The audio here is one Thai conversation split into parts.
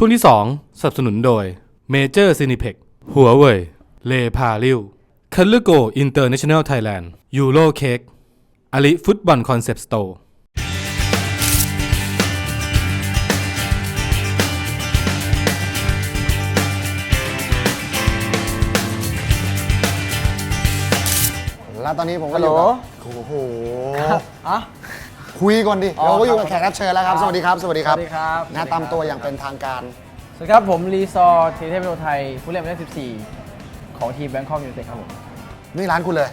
ช่วงที่ 2 สนับสนุนโดย Major c i n e p e x หัวเว่ยเลพาริวคัลเลโกอินเตอร์เนชั่นแนลไทยแลนด์ยูโรเค้กอลิฟุตบอลคอนเซปต์สโตร์แล้วตอนนี้ผมก็ฮัลอโหลยู่กับโอ้โหอะ คุยก่อนดิอ๋อเราก็อยู่กับครับแขกรับเชิญแล้วครับครับ สวัสดีครับ สวัสดีครับสวัสดีครับแนะนำตัวอย่างเป็นทางการ สวัสดีครับ ผมรีซอร์ทีเทพโนไทย ผู้เล่นหมายเลข14 ของทีมแบงคอกยูไนเต็ดครับผม นี่ร้านคุณเลย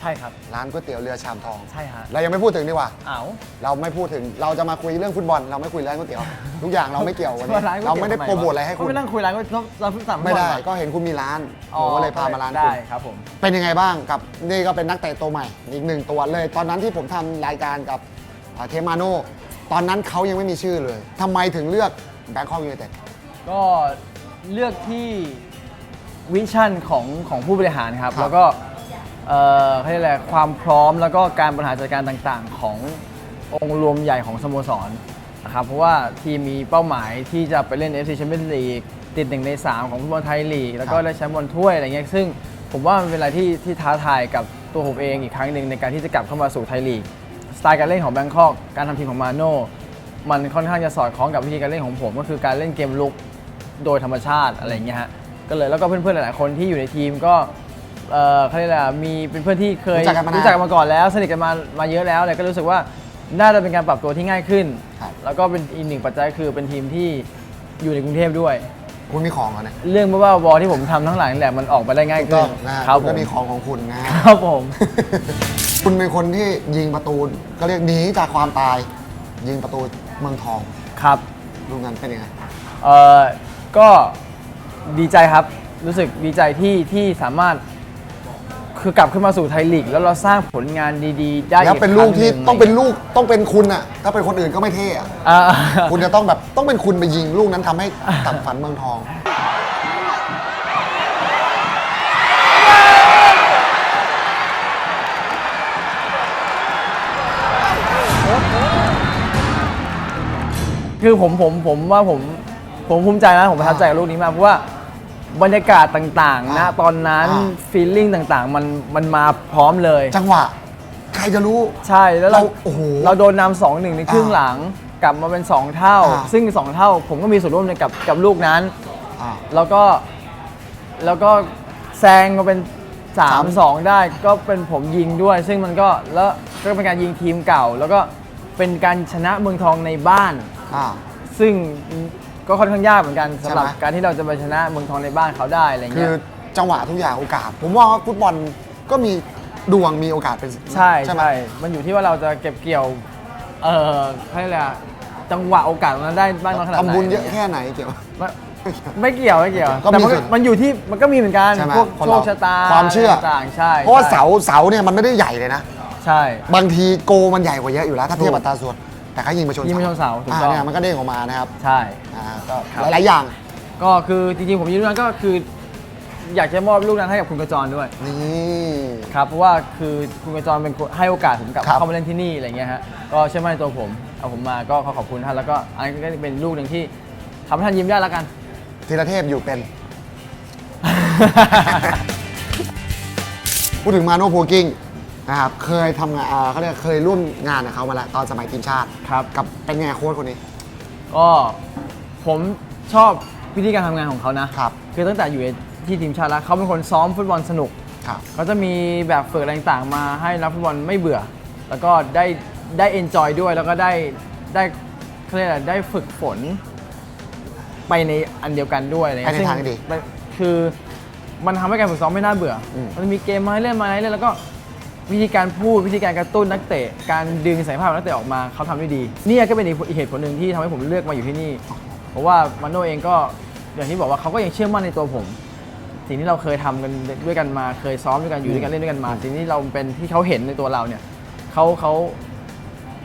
ใช่ครับ ร้านก๋วยเตี๋ยวเรือชามทอง ใช่ฮะเรายังไม่พูดถึงดีกว่า อ้าว เราไม่พูดถึง เราจะมาคุยเรื่องฟุตบอล เราไม่คุยเรื่องก๋วยเตี๋ยว ทุกอย่างเราไม่เกี่ยววันนี้ร้นก๋วยเราตี๋ยวไม่ได้ทำโปรโมทอะไรให้ก็คุณไม่นั่งคุยร้านก็เราเพิ่งสั่งไม่ได้ก่อนก็เห็นคุณมีร้านอ๋อผมก็เลยพามาร้านได้คุณครับผม เป็นยังไงบ้างกับนี่ก็เป็นนักเตะตัวใหม่อีกหนึ่งตัวเลย ตอนนั้นที่ผมทำรายการกับอ่า เทมาโนตอนนั้นเขายังไม่มีชื่อเลยทำไมถึงเลือกแบงคอกยูไนเต็ดก็เลือกที่วิชั่นของของผู้บริหารครับครับ แล้วก็เอ่อเขาเรียกอะไรความพร้อมแล้วก็การบริหารจัดการต่างๆ ขององค์รวมใหญ่ของสโมสรนะครับเพราะว่าทีมมีเป้าหมายที่จะไปเล่น FC Champions League ติดหนึ่งใน 3 ของฟุตบอลไทยลีก แล้วก็ได้แชมป์บอลถ้วยอะไรเงี้ยซึ่งผมว่ามันเป็นอะไรที่ที่ท้าทายกับตัวผมเองอีกครั้งหนึ่งในการที่จะกลับเข้ามาสู่ไทยลีก สไตล์การเล่นของแบงคอกการทำทีมของมาโน่มันค่อนข้างจะสอดคล้องกับวิธีการเล่นของผม ก็คือการเล่นเกมลุกโดยธรรมชาติอะไรอย่างเงี้ยฮะก็เลยแล้วก็เพื่อนๆหลายๆคนที่อยู่ในทีมก็เอ่อเขาเรียกอะไรอะมีเป็นเพื่อนที่เคยรู้จักกันมานานจักกันมาก่อนแล้วสนิทกันมามาเยอะแล้วเลยก็รู้สึกว่าน่าจะเป็นการปรับตัวที่ง่ายขึ้น ครับ แล้วก็เป็นอีกหนึ่งปัจจัยคือเป็นทีมที่อยู่ในกรุงเทพด้วย คุณมีของเหรอเนี่ยเรื่องบ้าๆบอๆที่ผมทำทั้งหลังนี่แหละมันออกมาได้ง่ายถูกขึ้ต้นองนะฮะครับคุณผก็มมีของของคุณนะฮะครับผม คุณเป็นคนที่ยิงประตูก็เรียกหนีจากความตาย ยิงประตูเมืองทองครับลูกนั้นเป็นยังไง เอ่อก็ดีใจครับรู้สึกดีใจที่ที่สามารถ คือกลับขึ้นมาสู่ไทยลีกแล้วเราสร้างผลงานดีๆ ได้แล้วอีกเป็นลูกที่ครั้หต้องเป็นลูกต้องเป็นคุณอะถ้าเป็นคนอื่นก็ไม่เท่อะอ่าคุณจะต้องแบบต้องเป็นคุณไปยิงลูกนั้นทำให้ตัดฝันเมืองทอง คือผมผมผมว่าผมผมภูมิใจนะผมประทับใจกับลูกนี้มากเพราะว่า บรรยากาศต่างๆนะอ่าตอนนั้นอ่า ฟีลลิ่งต่างๆ มันมันมาพร้อมเลย จังหวะ ใครจะรู้ ใช่แล้วเราเราโอ้โหเราโดนนำสองหนึ่งในครึ่งอ่าหลังกลับมาเป็น 2 เท่า อ่า ซึ่ง 2 เท่า ผมก็มีส่วนร่วมในกับกับลูกนั้น อ่า แล้วก็แล้วก็แซงมาเป็นสาม3 2ได้ก็เป็นผมยิงด้วย ซึ่งมันก็แล้วก็เป็นการยิงทีมเก่า แล้วก็เป็นการชนะเมืองทองในบ้าน อ่า ซึ่ง ก็ค่อนข้างยากเหมือนกันสำหรับใช่ไหม การที่เราจะไปชนะเมืองทองในบ้านเขาได้อะไรคืเงี้อย จังหวะทุกอย่างโอกาส ผมว่าฟุตบอลก็มีดวงมีโอกาสเป็นใช่ใช่ไหม ใช่ มันอยู่ที่ว่าเราจะเก็บเกี่ยว เออเขาเรียกอะไรอะจังหวะโอกาสตรงนั้นได้บ้างน้อยขนาดไหนทำบุญเยอะแค่ไหนเกี่ยว ไม่ไม่เกี่ยวไม่เกี่ยว ก็มีแต่มันส่วนมันอยู่ที่มันก็มีเหมือนกัน ใช่ไหมพวกคนโชเราคชะตาความเชื่อต่างๆใช่เพราะว่าใช่เสาเสาเนี่ยมันไม่ได้ใหญ่เลยนะ ใช่ บางทีโกมันใหญ่กว่าเยอะอยู่แล้ว ถ้าเทียบถูก อัตราส่วน แต่เขายิงไปชนยิงไปชนเสาถูกอ่าต้องเนี่ยมันก็เด้งออกมานะครับใช่ อ่าก็ครับ หลายๆอย่าง ก็คือจริงๆผมยิงลูกนั้นก็คือ อยากจะมอบลูกนั้นให้กับคุณกระจรด้วยนี่ ครับเพราะว่าคือคุณกระจรเป็นคนให้โอกาสผมกลับครับ เข้ามาเล่นที่นี่อะไรเงี้ยฮะก็เชื่อมั่นในตัวผมเอาผมมาก็ขอขอบคุณท่านแล้วก็อันนี้ก็เป็นลูกหนึ่งที่ทำให้ท่านยิ้มได้แล้วกัน ธีรเทพอยู่เป็น พูดถึงมาโนโพกิ้ง นะครับเคยทำงานอ่าเขาเรียกเคยร่วมงานกับเขามาแล้วตอนสมัยทีมชาติครับ กับเป็นไงโค้ชคนนี้ ก็ผมชอบวิธีการทำงานของเขานะครับ คือตั้งแต่อยู่ที่ทีมชาติแล้วเขาเป็นคนซ้อมฟุตบอลสนุก ครับ เขาจะมีแบบฝึกอะไรต่างๆมาให้นักฟุตบอลไม่เบื่อ แล้วก็ได้ได้เอนจอยด้วย แล้วก็ได้ได้เขาเรียกอะไรได้ฝึกฝน ไปในอันเดียวกันด้วยอะไรไปในซึ่ทางที่ดีมันคือมันทำให้การฝึกซ้อมไม่น่าเบื่ออม มันจะมีเกมมาให้เล่นมาให้เล่นแล้วก็ วิธีการพูดวิธีการกระตุ้นนักเตะ การดึงศักยภาพของนักเตะออกมาเขาทำได้ดีเนี่ยก็เป็นอีกเหตุผลหนึ่งที่ทำให้ผมเลือกมาอยู่ที่นี่ เพราะว่ามาโน่เองก็อย่างที่บอกว่าเขาก็ยังเชื่อมั่นในตัวผม สิ่งที่เราเคยทำกันด้วยกันมาเคยซ้อมด้วยกันอยู่ด้วยกันเล่นด้วยกันมา สิ่งที่เราเป็นที่เขาเห็นในตัวเราเนี่ยเขาเขา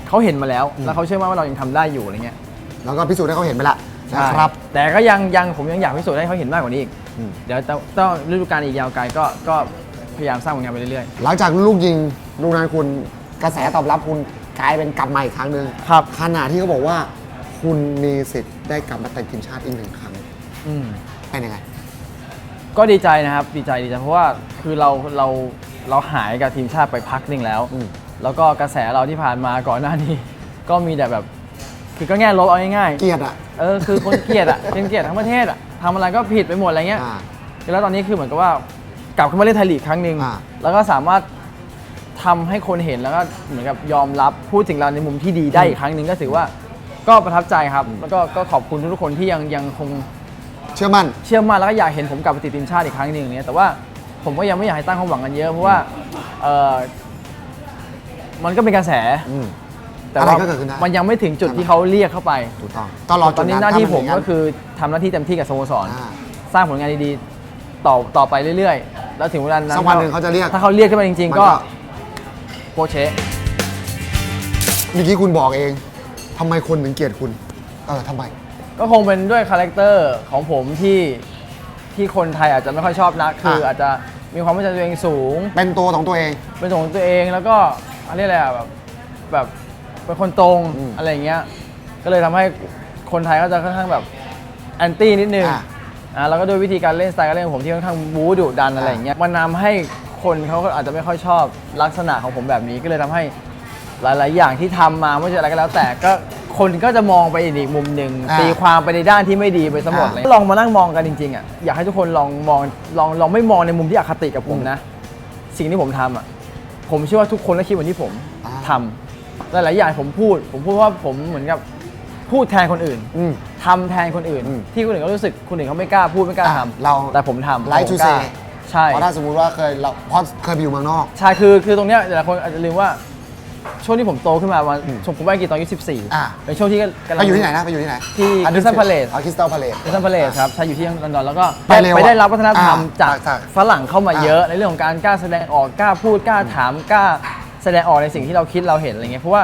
เขาเห็นมาแล้ว แล้วเขาเชื่อมั่นว่าเรายังทำได้อยู่อะไรเงี้ย แล้วก็พิสูจน์ให้เขาเห็นไปละใช่นะครับ แต่ก็ยังยังผมยังอยากพิสูจน์ให้เขาเห็นมากกว่านี้อีกอืมเดี๋ยวต้องต้องฤดูกาลอีกยาวไกลก็ก็ พยายามสร้างผลงานไปเรื่อยหลังจากลูกยิงลูกนั้นคุณกระแสตอบรับคุณกลายเป็นกลับมาอีกครั้งหนึ่งๆ ครับ ขณะที่เขาบอกว่า คุณมีสิทธิ์ได้กลับมาแต่งทีมชาติอีกหนึ่งครั้งอืม เป็นยังไง ก็ดีใจนะครับ ดีใจดีใจเพราะว่าคือเราเราเราหายกับทีมชาติไปพักหนึ่งแล้ว อืม แล้วก็กระแสเราที่ผ่านมาก่อนหน้านี้ ก็มีแต่แบบ คือก็แง่ลบเอาง่ายเกลียดอะ ๆเออคือคนเกลียดอะ เป็นเกลียดทั้งประเทศอะทำอะไรก็ผิดไปหมดอะไรเงี้ย อ่า แล้วตอนนี้คือเหมือนกับว่า กลับขึ้นมาเล่นไทยลีกครั้งหนึ่งอ่า แล้วก็สามารถทำให้คนเห็นแล้วก็เหมือนกับยอมรับพูดถึงเราในมุมที่ดีได้อีกครั้งหนึ่งก็ถือว่าก็ประทับใจครับ แล้วก็ก็ขอบคุณทุกๆคนที่ยังยังคง เชื่อมั่น เชื่อมั่นแล้วก็อยากเห็นผมกลับไปติดทีมชาติอีกครั้งหนึ่งเนี่ยแต่ว่าผมก็ยังไม่อยากให้ตั้งความหวังกันเยอะ เพราะว่าเออมันก็เป็นกระแสอืมแต่ว่าอะไรก็เกิดขึ้นได้ มันยังไม่ถึงจุดที่เขาเรียกเข้าไปถูกต้องต้องรอตจุอดนนี้นั้นหน้าที่ผมถ้ก็นคือทำหน้าที่เต็มที่กับสโมสรอ่าสร้างผลงานดีๆ ต่อต่อไปเรื่อยๆ แล้วถึงเวลานั้นสักวันหนึ่งเขาจะเรียกถ้าเขาเรียกขึ้นมาจริงมันๆก็ก็ โปรเชะเมื่อกี้คุณบอกเองทำไมคนถึงเกลียดคุณ เออทำไม ก็คงเป็นด้วยคาแรคเตอร์ของผมที่ที่คนไทยอาจจะไม่ค่อยชอบนักคือ อะ อาจจะมีความมั่นใจตัวเองสูง เป็นตัวของตัวเอง เป็นตัวของตัวเองแล้วก็อะไรยกอะไรอะแบบแบบเป็นคนตรงอืมอะไรอย่างเงี้ยก็เลยทำให้คนไทยก็จะค่อนข้างแบบแอนตี้นิดนึงอะ อ่าแล้วก็ด้วยวิธีการเล่นสไตล์การเล่นของผมที่ค่อนข้างบู๊ดุดันอะไรอย่างเงี้ยมันนำให้คนเขาก็อาจจะไม่ค่อยชอบลักษณะของผมแบบนี้ก็เลยทำให้หลาย ๆ อย่างที่ทำมาไม่ว่าจะอะไรก็แล้ว แต่ก็คนก็จะมองไปอีกมุมหนึ่งอะตีความไปในด้านที่ไม่ดีไปสมดอะเลยลองมานั่งมองกันจริง ๆอะอยากให้ทุกคนลองมองลองลองไม่มองในมุมที่อคติกับผมนะ สิ่งที่ผมทำอะผมเชื่อว่าทุกคนก็คิดเหมือนที่ผมอ่า ทำหลายๆอย่างผมพูด ผมพูดว่าผมเหมือนกับ พูดแทนคนอื่นอืมทำแทนคนอื่น อืมที่คนอื่นก็รู้สึกคนอื่นเขาไม่กล้าพูดไม่กล้าอะทำเราแต่ผมทำ Like to ผมกล้า say ใช่ เพราะถ้าสมมติว่าเคยเราเพราะเคยไปอยู่เมืองนอก ใช่คือคือตรงเนี้ยหลายคนอาจจะลืมว่า ช่วงที่ผมโตขึ้นมาวันผมผมไปอังกฤษตอนอายุอะ 14เป็นช่วงที่กำลัง ไปอยู่ที่ไหนนะไปอยู่ที่ไหนที่ Crystal Palace อ๋อคริสตัลพาเลสเซนต์พาเลสครับใช้อยู่ที่ลอนดอนแล้วก็ไปเร็วอะไปได้รับวัฒนธรรมอ่าจากจากฝรั่งเข้ามาเยอะในเรื่องของการกล้าแสดงออกกล้าพูดกล้าถามกล้าแสดงออกในสิ่งที่เราคิดเราเห็นอะไรเงี้ยเพราะว่า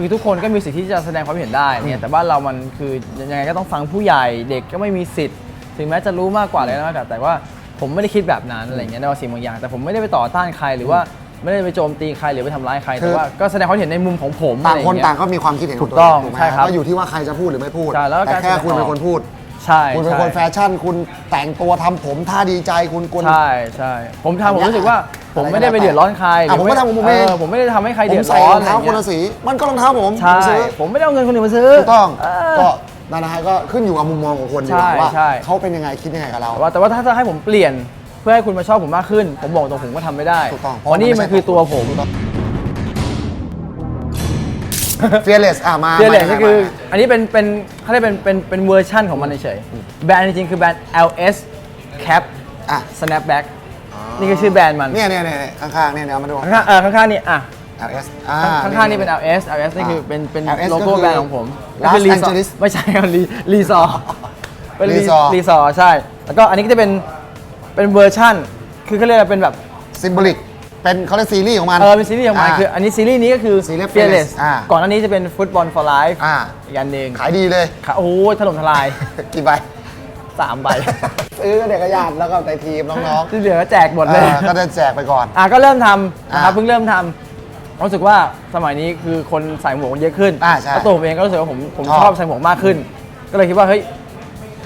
คือทุกคนก็มีสิทธิ์ที่จะแสดงความเห็นได้เนี่ยแต่บ้านเรามันคือยังไงก็ต้องฟังผู้ใหญ่เด็กก็ไม่มีสิทธิ์ ถึงแม้จะรู้มากกว่าเลยนะแต่แต่ว่าผมไม่ได้คิดแบบนั้นอะไรเงี้ยในบางสิ่งบางอย่าง แต่ผมไม่ได้ไปต่อต้านใครหรือว่าไม่ได้ไปโจมตีใครหรือไปทำร้ายใครคืแต่อว่าก็แสดงความเห็นในมุมของผมต่างอะไรคนเงี้ยต่างก็มีความคิดเห็นขถูองกตัวต้องถูกไหมใช่ครับก็อยู่ที่ว่าใครจะพูดหรือไม่พูดใช่แล้วก็แต่แค่การแสดงคุณเป็นออกคนพูด ใช่คุณเป็นใช่คนแฟชั่น คุณแต่งตัวทำผมท่าดีใจคุณคุณ ใช่ใช่ผมทำผมรู้สึกว่าผมอะไรก็ไม่ได้ไปเดือดร้อนใครอะผมก็ทำของผมเอง ผมไม่ได้ทำให้ใครผเดืมอดใส่ร้อรนองเท้าอะไรคนเงี้ละยสี มันก็รองเท้าผมใช่ผมซื้อผมไม่ได้เอาเงินคนอื่นมาซื้อถูกต้องเออก็นั่นนะฮะก็ขึ้นอยู่กับมุมมองของคนดีกว่าใช่ว่าใช่ เขาเป็นยังไงคิดยังไงกับเรา แต่ว่าแต่ว่าถ้าจะให้ผมเปลี่ยนเพื่อให้คุณมาชอบผมมากขึ้น ผมบอกตรงผมก็ทำไม่ได้ถูกต้องเพราะนี่มันคือตัวผม เฟียเลสอะมาเฟียเลมาก็คือ อันนี้เป็นเป็นเขาเรียกเป็นเป็นเป็นเวอร์ชั่นของมันเฉยๆแบรนด์จริงๆคือแบรนด์ LS Cap อะ Snapback นี่คือชื่อแบรนด์มันเนี่ยเนี่ยเนี่ยข้างๆเนี่ยเนี่ยเอามาดูข้างๆเออข้างๆนี่อะ LS อ่าข้างๆนี่เป็น LS LS นี่คือเป็นเป็น LS โลโก้ก็คือแบรนด์ของผม Los ก็คือ Resort Angeles ไม่ใช่ครับรีรีซอร์เป็นรีซอร์รีซอร์ใช่ แล้วก็อันนี้ก็จะเป็นเป็นเวอร์ชั่น คือเขาเรียกว่าเป็นแบบซิมโบลิก เป็นเขาเรียกซีรีส์ของมัน เออเป็นซีรีส์ของมันคืออันนี้ซีรีส์นี้ก็คือซีรีส์ Fearless Fearless อ่า ก่อนอันนี้จะเป็น Football for Life อ่าอีกอันหนึ่งขายดีเลยค่ะโอ้โหถล่มทลาย กี่ใบ สามใบ ซื้อกับเด็กกระยาดแล้วก็ในทีมน้องที่เหลือก็แจกหมๆดเลยเออก็จะแจกไปก่อน อะก็เริ่มทำนะครับอ่าเพิ่งเริ่มทำรู้สึกว่าสมัยนี้คือคนใส่หมวกเยอะขึ้นอ่าใช่แล้วตัวผมเองก็รู้สึกว่าผมผมชอบชอบใส่หมวกมากขึ้น ก็เลยคิดว่าเฮ้ย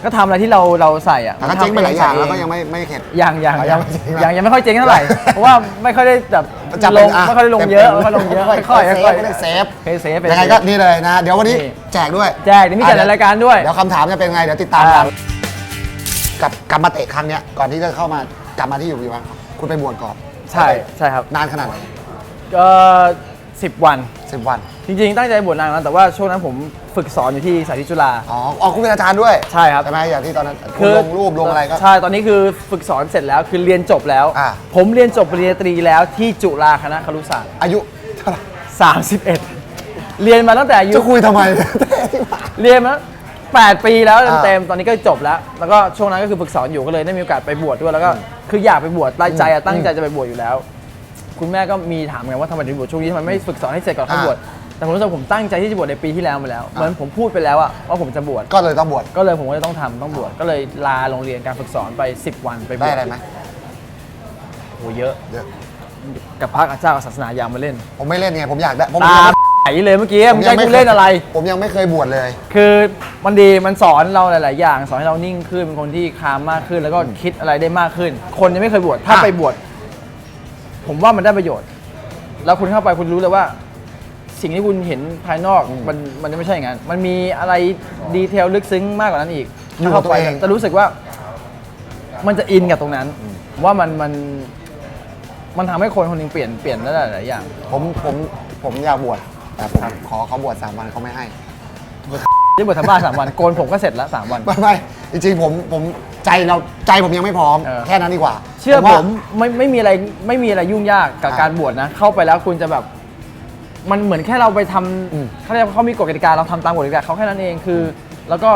ก็ทำอะไรที่เราเราใส่อะแต่ก็เจ๊งไปหลายอย่างใส่แล้วก็ยังไม่ไม่เข็ด ยังยังอะยังยังไม่เจ๊งนะยังยังไม่ค่อยเจ๊งเท่าไหร่ เพราะว่าไม่ค่อยได้แบบจับลเป็นงอะไม่ค่อยได้ลงเยอะไม่ค่อยลงเยอะค่อยๆค่อยๆเซฟค่อยไม่ได้เซฟเซฟเซฟยังไงก็นี่เลยนะเดี๋ยววันนี้นี่แจกด้วยแจกเดี๋ยวมีแจกในรายการด้วยเดี๋ยวคำถามจะเป็นไงเดี๋ยวติดตามอ่ากันกับกลับมาเตะครั้งเนี้ยก่อนที่จะเข้ามากลับมาที่อยู่วีวังคุณไปบวชก่อนใช่ใช่ครับนานขนาดไหนก็สิบวันสิบวัน จริงๆ ตั้งใจบวชนานแล้วแต่ว่าช่วงนั้นผม ฝึกสอนอยู่ที่สาธิตจุฬา อ๋ออ๋อคุณเป็นอาจารย์ด้วยใช่ครับ ใช่ไหมอย่างที่ตอนนั้นคุณลงรูปลงอะไรก็ ใช่ ตอนนี้คือฝึกสอนเสร็จแล้วคือเรียนจบแล้ว อ่าผมเรียนจบปริญญาตรีแล้วที่จุฬาคณะครุศาสตร์อายุเท่าไหร่31 เรียนมาตั้งแต่อายุ จะคุยทำไม เรียนมา8ปีแล้วอ่าเต็มๆตอนนี้ก็จบแล้ว แล้วก็ช่วงนั้นก็คือฝึกสอนอยู่ก็เลยได้มีโอกาสไปบวชด้วย แล้วก็คืออยากไปบวชตั้งใจอะตั้งใจจะไปบวชอยู่แล้ว คุณแม่ก็มีถามไงว่าทำไมถึงบวชช่วงนี้ทำไมไม่ฝึกสอนให้เสร็จก่อนค่อยบวช แต่ผมรู้สึกผมตั้งใจที่จะบวชในปีที่แล้วมาแล้ว เหมือนผมพูดไปแล้วอะว่าผมจะบวช ก็เลยต้องบวช ก็เลยผมก็เลยต้องทำต้องบวช ก็เลยลาโรงเรียนการฝึกสอนไป 10 วันไปบได้วชอะไรไหมโหเยอะเดี๋ยวกับพระกับเจ้ากับศาสนาอยางมาเล่น ผมไม่เล่นไง ผมอยากได้ผมตามไอ้เลยเมื่อกี้มึงจะให้กูเล่นอะไร ผมยังไม่เคยบวชเลย คือมันดีมันสอนเราหลาย ๆ อย่าง สอนให้เรานิ่งขึ้นเป็นคนที่คามมากขึ้น แล้วก็คิดอะไรได้มากขึ้น คนยังไม่เคยบวชถ้าอะไปบวชผมว่ามันได้ประโยชน์ แล้วคุณเข้าไปคุณรู้เลยว่า สิ่งที่คุณเห็นภายนอกมันมันจะไม่ใช่อย่างนั้นมันมีอะไรดีเทลลึกซึ้งมากกว่านั้นอีกอยู่กับเข้าไปตัวเอง จะรู้สึกว่า มันจะอินกับตรงนั้นผมว่ามันมันมันทำให้คนคนหนึงเปลี่ยนเปลี่ยนได้หลายๆอย่าง ผมผมผมอยากบวชแต่ผมขอเขาบวชสามวันเขาไม่ให้ ที่บวชทำบ้านสามวันโกนผมก็เสร็จแล้วสามวัน ไม่ไม่จริงๆผมผมใจเราใจผมยังไม่พร้อม เออ แค่นั้นดีกว่าเชื่อผว่า มไม่ไม่มีอะไรไม่มีอะไรยุ่งยากกับอ่าการบวชนะ เข้าไปแล้วคุณจะแบบ มันเหมือนแค่เราไปทำอืมเขาเรียกว่าเขามีกฎกติกาเราทำตามกฎกติกาเขาแค่นั้นเองคือ แล้วก็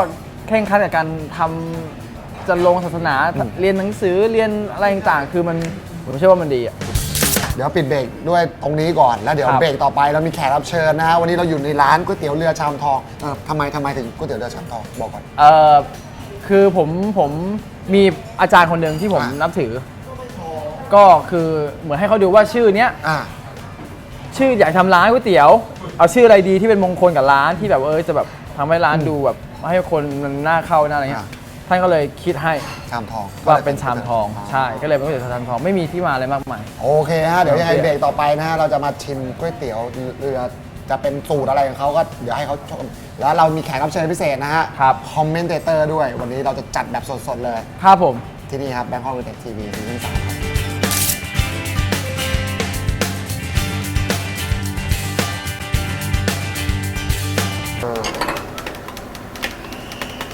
เคร่งครัดกับการทำจะลงศาสนาเรียนหนังสือเรียนอะไรต่างๆคือมันผมเชื่อว่ามันดีอะเดี๋ยวปิดเบรกด้วยตรงนี้ก่อน แล้วเดี๋ยวครับ เบรกต่อไปเรามีแขกรับเชิญนะฮะวันนี้เราอยู่ในร้านก๋วยเตี๋ยวเรือชามทองเออทำไมทำไมถึงก๋วยเตี๋ยวเรือชามทองบอกก่อน เออคือผมผมมีอาจารย์คนหนึ่งที่ผมอ่านั นับถือ ก็คือเหมือนให้เขาดูว่าชื่อเนี้ย อ่า ชื่ออยากทำร้านก๋วยเตี๋ยว เอาชื่ออะไรดีที่เป็นมงคลกับร้านที่แบบเออจะแบบทำให้ร้านดูแบบให้คนมันน่าเข้าน่าอะไรเงี้ยอ่า ท่านก็เลยคิดให้ชามทองว่าเป็นชามทองใช่ก็เลยเป็นก๋วยเตี๋ยวชามทองไม่มีที่มาอะไรมากมาย โอเคฮะเดี๋ยวยังไงโอเคเบรกต่อไปนะฮะเราจะมาชิมก๋วยเตี๋ยวเรือจะเป็นสูตรอะไรของเขาก็เดี๋ยวให้เขาชมแล้วเรามีแขกรับเชิญพิเศษนะฮะครับ คอมเมนเตอร์ด้วย วันนี้เราจะจัดแบบสดๆเลย ครับผม ที่นี่ครับแบงคอกยูเต็ดทีวีซีซั่นสาม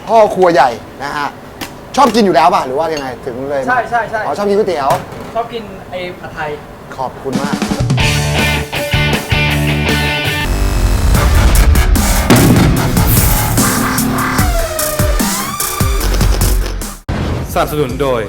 พ่อครัวใหญ่นะฮะชอบกินอยู่แล้วป่ะหรือว่ายังไงถึงเลยมาใช่ใช่ใช่ อ๋อชอบกินก๋วยเตี๋ยว ชอบกินไอ้ผัดไทย ขอบคุณมาก สนับสนุนโดย